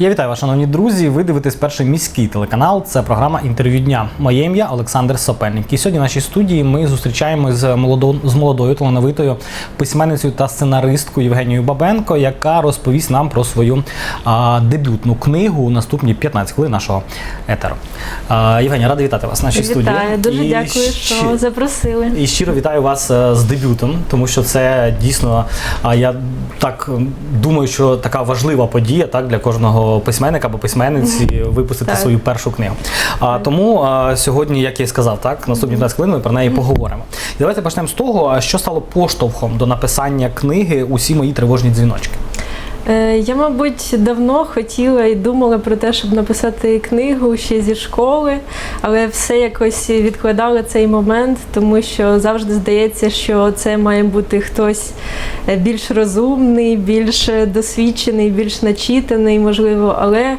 Я вітаю вас, шановні друзі. Ви дивитесь перший міський телеканал. Це програма інтерв'ю дня. Моє ім'я Олександр Сопельник. І сьогодні в нашій студії ми зустрічаємося з молодо, з молодою талановитою письменницею та сценаристкою Євгенією Бабенко, яка розповість нам про свою а, дебютну книгу у наступні 15 хвилин нашого етеру. А, Євгенія, радий вітати вас в нашій студії. Вітаю, дуже І дякую, щ- що запросили. і щиро вітаю вас е, з дебютом, тому що це дійсно, а я так думаю, що така важлива подія так для кожного письменника або письменниці випустити свою першу книгу. А тому а, сьогодні, як я і сказав, так наступні 15 хвилин ми про неї поговоримо. І давайте почнемо з того, що стало поштовхом до написання книги Усі мої тривожні дзвіночки. Е, Я, мабуть, давно хотіла і думала про те, щоб написати книгу ще зі школи, але все якось відкладала цей момент, тому що завжди здається, що це має бути хтось е, більш розумний, більш досвідчений, більш начитаний, можливо, але.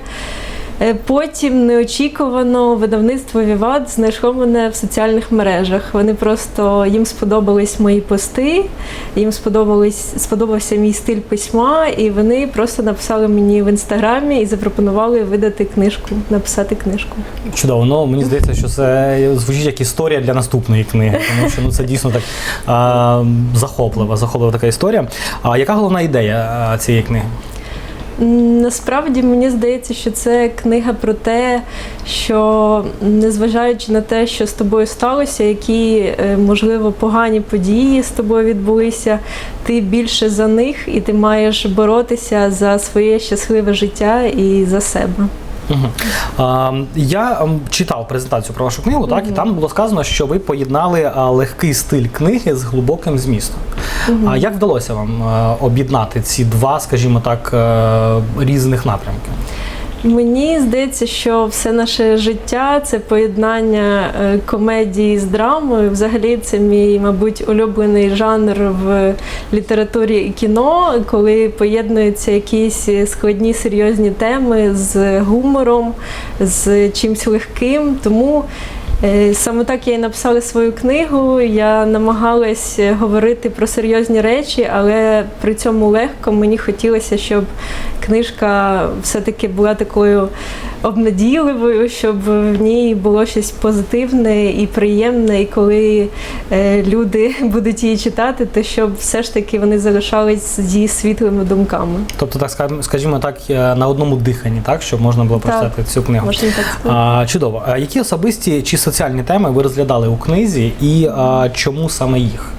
Е, Потім неочікувано видавництво Віват знайшло мене в соціальних мережах. Вони просто їм сподобались мої пости, їм сподобались сподобався мій стиль письма, і вони просто написали мені в інстаграмі і запропонували видати книжку, написати книжку. Чудово, ну мені здається, що це звучить як історія для наступної книги, тому що ну це дійсно так а, захоплива, захоплива така історія. А яка головна ідея цієї книги? Насправді мені здається, що це книга про те, що незважаючи на те, що з тобою сталося, які е, можливо погані події з тобою відбулися, ти більше за них і ти маєш боротися за своє щасливе життя і за себе. Угу. А, я читав презентацію про вашу книгу, так, і там було сказано, що ви поєднали легкий стиль книги з глибоким змістом. А як вдалося вам е, об'єднати ці два, скажімо так, е, різних напрямки? Мені здається, що все наше життя це поєднання е, комедії з драмою. Взагалі, це мій, мабуть, улюблений жанр в літературі і кіно, коли поєднуються якісь складні серйозні теми з гумором, з чимось легким. Тому саме так я і написала свою книгу. Я намагалась говорити про серйозні речі, але при цьому легко мені хотілося, щоб книжка все-таки була такою обнадійливою, щоб в ній було щось позитивне і приємне. І коли е, люди будуть її читати, то щоб все ж таки вони залишались зі світлими думками. Тобто, так скажімо- так, е, на одному диханні, так, щоб можна було Так. цю книгу. Можна так сказати. Чудово. А які особисті чи соціальні теми ви розглядали у книзі, і чому саме їх?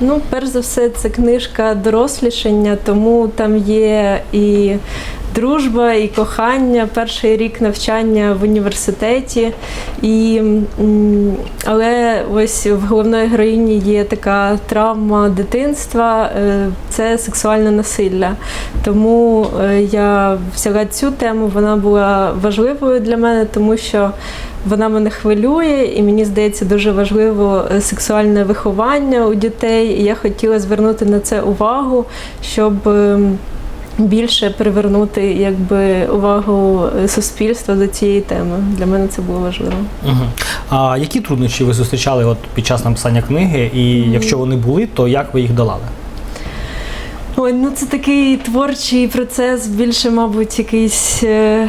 Ну, перш за все, це книжка дорослішання, тому там є і дружба, і кохання, перший рік навчання в університеті. І, але ось в головної героїні є така травма дитинства, е, це сексуальне насилля. Тому е, я взяла цю тему, вона була важливою для мене, тому що вона мене хвилює, і мені здається дуже важливо е, сексуальне виховання у дітей. І я хотіла звернути на це увагу, щоб більше привернути якби увагу е, суспільства до цієї теми. Для мене це було важливо. Угу. А які труднощі ви зустрічали от під час написання книги, і якщо вони були, то як ви їх долали? Ой, ну це такий творчий процес, більше, мабуть, якийсь. Е...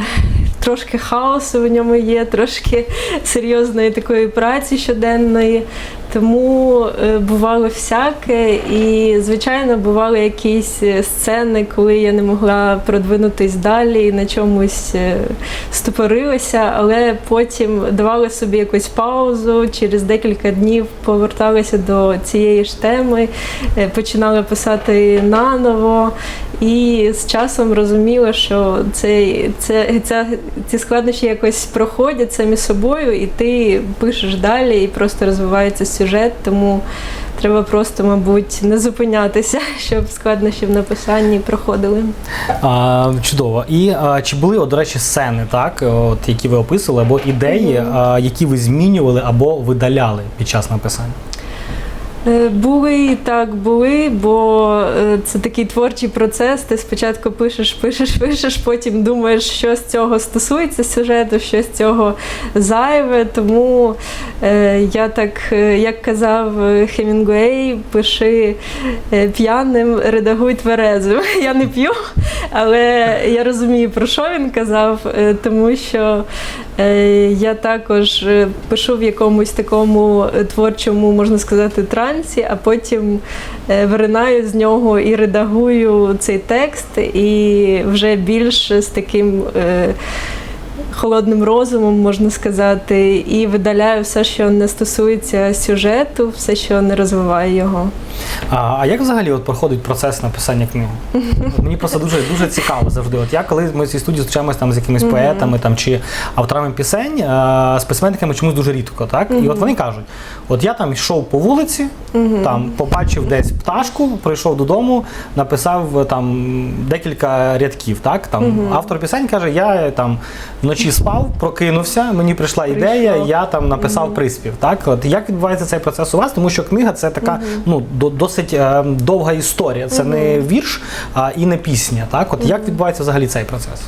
Трошки хаосу в ньому є, трошки серйозної такої праці щоденної. Тому е, бувало всяке, і, звичайно, бували якісь е, сцени, коли я не могла продвинутись далі на чомусь е, стопорилася, але потім давала собі якусь паузу, через декілька днів поверталася до цієї ж теми, починала писати наново. І з часом розуміла, що це, це, ця, ці складнощі якось проходять самі собою, і ти пишеш далі, і просто розвивається сюжет. Тому треба просто, мабуть, не зупинятися, щоб складнощі в написанні проходили. А, чудово. І а, чи були, от, до речі, сцени, так, от, які ви описували, або ідеї, а, які ви змінювали або видаляли під час написання? Е, Були так, були, бо е, це такий творчий процес. Ти спочатку пишеш, пишеш, пишеш, потім думаєш, що з цього стосується сюжету, що з цього зайве. Тому е, я так, як казав Хемінгуей, пиши п'яним, редагуй тверезим. Я не п'ю, але я розумію, про що він казав, тому що я також е, пишу в якомусь такому е, творчому, можна сказати, трансі, а потім е, виринаю з нього і редагую цей текст, і вже більш з таким. Холодним розумом можна сказати, і видаляю все, що не стосується сюжету, все, що не розвиває його. А, а як взагалі от проходить процес написання книги? Мені просто дуже дуже цікаво завжди. От я коли ми в цій студії зустрічаємося там з якимись поетами там чи авторами пісень, а, з письменниками чомусь дуже рідко, так? І от вони кажуть: от я там йшов по вулиці, там побачив десь пташку, прийшов додому, написав там декілька рядків. Так там автор пісень каже: я там вночі спав, прокинувся, мені прийшла ідея, Прийшов. я там написав приспів. Так, от як відбувається цей процес у вас? Тому що книга це така ну до- досить е, довга історія. Це не вірш а, і не пісня. Так, от як відбувається взагалі цей процес?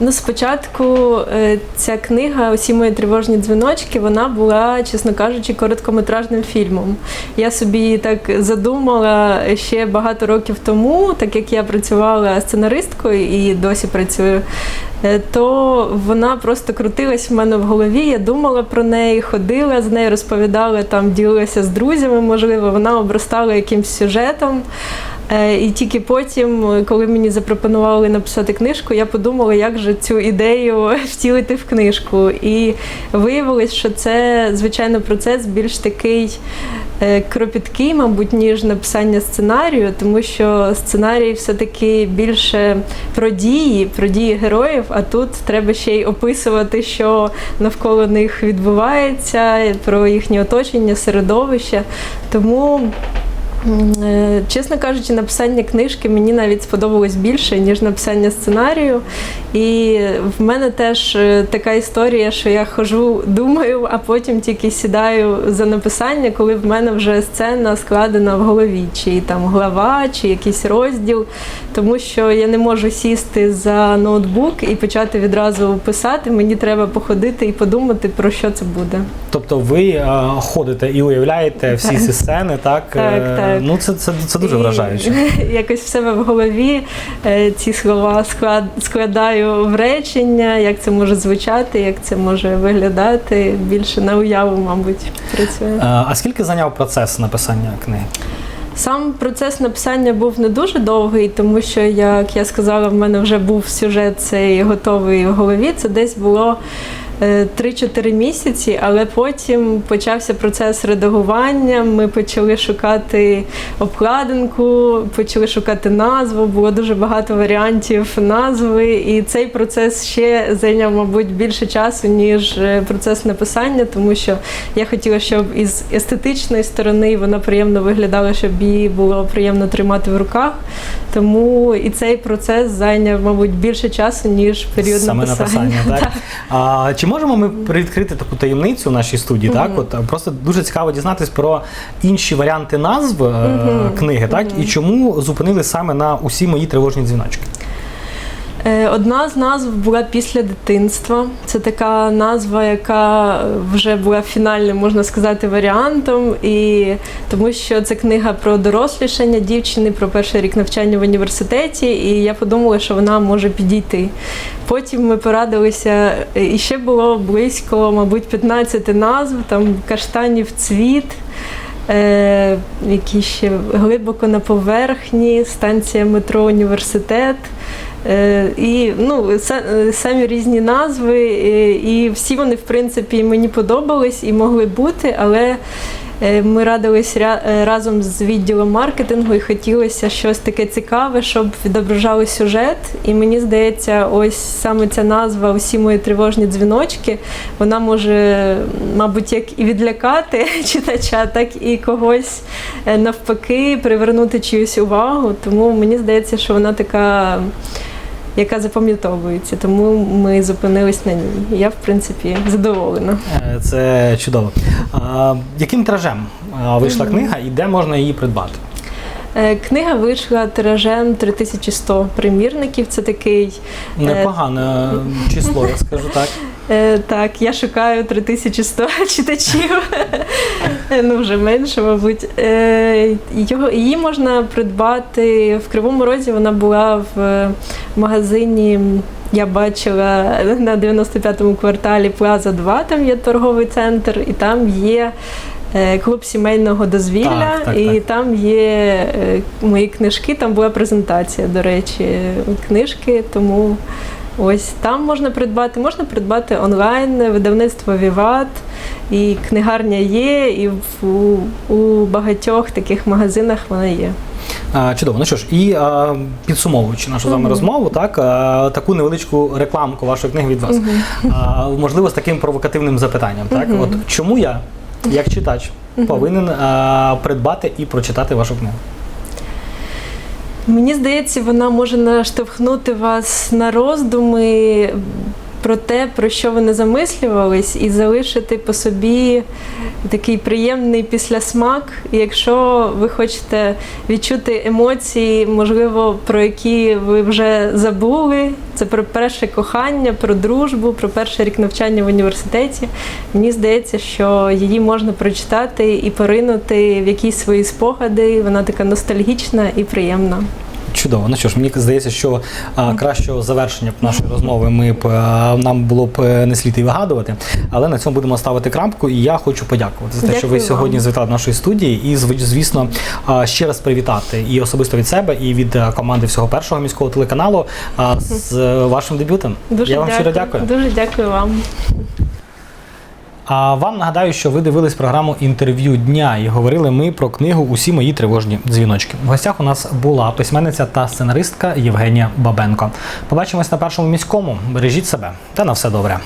Ну, спочатку е, ця книга Усі мої тривожні дзвіночки, вона була, чесно кажучи, короткометражним фільмом. Я собі так задумала ще багато років тому, так як я працювала сценаристкою і досі працюю. е, То вона просто крутилась в мене в голові. Я думала про неї, ходила з нею, розповідала там, ділилася з друзями. Можливо, вона обростала якимсь сюжетом. Е, І тільки потім, коли мені запропонували написати книжку, я подумала, як же цю ідею втілити в книжку. І виявилось, що це, звичайно, процес більш такий е, кропіткий, мабуть, ніж написання сценарію, тому що сценарій все-таки більше про дії, про дії героїв, а тут треба ще й описувати, що навколо них відбувається, про їхнє оточення, середовище. Тому. Е, Чесно кажучи, написання книжки мені навіть сподобалось більше, ніж написання сценарію. І в мене теж е, така історія, що я хожу, думаю, а потім тільки сідаю за написання, коли в мене вже сцена складена в голові, чи там глава, чи якийсь розділ. Тому що я не можу сісти за ноутбук і почати відразу писати. Мені треба походити і подумати, про що це буде. Тобто ви е, ходите і уявляєте всі Так. ці сцени, так? Так, Е, так. Ну це, це, це дуже І вражаюче. Якось в себе в голові е, ці слова складаю в речення, як це може звучати, як це може виглядати. Більше на уяву, мабуть, працює. Е, А скільки зайняв процес написання книги? Сам процес написання був не дуже довгий, тому що, як я сказала, в мене вже був сюжет цей готовий в голові. Це десь було. Е, 3-4 місяці, але потім почався процес редагування. Ми почали шукати обкладинку, почали шукати назву. Було дуже багато варіантів назви, і цей процес ще зайняв, мабуть, більше часу, ніж е, процес написання, тому що я хотіла, щоб із естетичної сторони вона приємно виглядала, щоб її було приємно тримати в руках. Тому і цей процес зайняв, мабуть, більше часу, ніж період Саме написання. написання, так? А, чи можемо ми привідкрити таку таємницю в нашій студії? Так, от е, просто дуже цікаво дізнатись про інші варіанти назв mm -hmm. книги, так і чому зупинили саме на усі мої тривожні дзвіночки? Е, Одна з назв була після дитинства. Це така назва, яка вже була фінальним, можна сказати, варіантом. І тому що це книга про дорослішання дівчини, про перший рік навчання в університеті. І я подумала, що вона може підійти. Потім ми порадилися, е, і ще було близько, мабуть, 15 назв, там каштанів цвіт. Е, які ще глибоко на поверхні, станція метро університет. Е, і ну, самі різні назви, е, і всі вони, в принципі, мені подобались і могли бути, але е, ми радились разом з відділом маркетингу і хотілося щось таке цікаве, щоб відображало сюжет. І мені здається, ось саме ця назва Усі мої тривожні дзвіночки, вона може, мабуть, як і відлякати читача, так і когось навпаки привернути чиюсь увагу. Тому мені здається, що вона така яка запам'ятовується, тому ми зупинились на ній. Я, в принципі, задоволена. Е, Це чудово. А, яким тиражем вийшла книга і де можна її придбати? Е, Книга вийшла тиражем 3100 примірників. Це такий Непогане число, я скажу так. Е, так, я шукаю 3100 читачів. Е, ну, вже менше, мабуть. Е, його, її можна придбати в Кривому Розі. Вона була в магазині. Я бачила на 95-му кварталі Плаза 2, там є торговий центр, і там є е, клуб сімейного дозвілля, Так, так, і так. там є е, мої книжки, там була презентація, до речі, книжки, тому ось там можна придбати, можна придбати онлайн, видавництво Віват, і книгарня є, і в, у, у багатьох таких магазинах вона є. Чудово. Ну що ж, і а, підсумовуючи нашу з вами розмову, так а, таку невеличку рекламку вашої книги від вас. А, можливо, з таким провокативним запитанням. Так, от чому я, як читач, повинен а, придбати і прочитати вашу книгу? Мені здається, вона може наштовхнути вас на роздуми про те, про що ви не замислювались, і залишити по собі такий приємний післясмак. Якщо ви хочете відчути емоції, можливо, про які ви вже забули, це про перше кохання, про дружбу, про перший рік навчання в університеті. Мені здається, що її можна прочитати і поринути в якісь свої спогади. Вона така ностальгічна і приємна. Чудово. Ну що ж, мені здається, що а, кращого завершення нашої розмови ми б а, нам було б е, не слід і вигадувати. Але на цьому будемо ставити крапку. І я хочу подякувати за те, що ви вам. сьогодні звітали до нашої студії. І зв- звісно, а, ще раз привітати і особисто від себе, і від е, команди всього першого міського телеканалу а, з вашим дебютом. Дуже я вам дякую. щиро дякую. Дуже дякую вам. А вам нагадаю, що ви дивились програму інтерв'ю дня і говорили ми про книгу Усі мої тривожні дзвіночки. В гостях у нас була письменниця та сценаристка Євгенія Бабенко. Побачимось на першому міському. Бережіть себе та на все добре.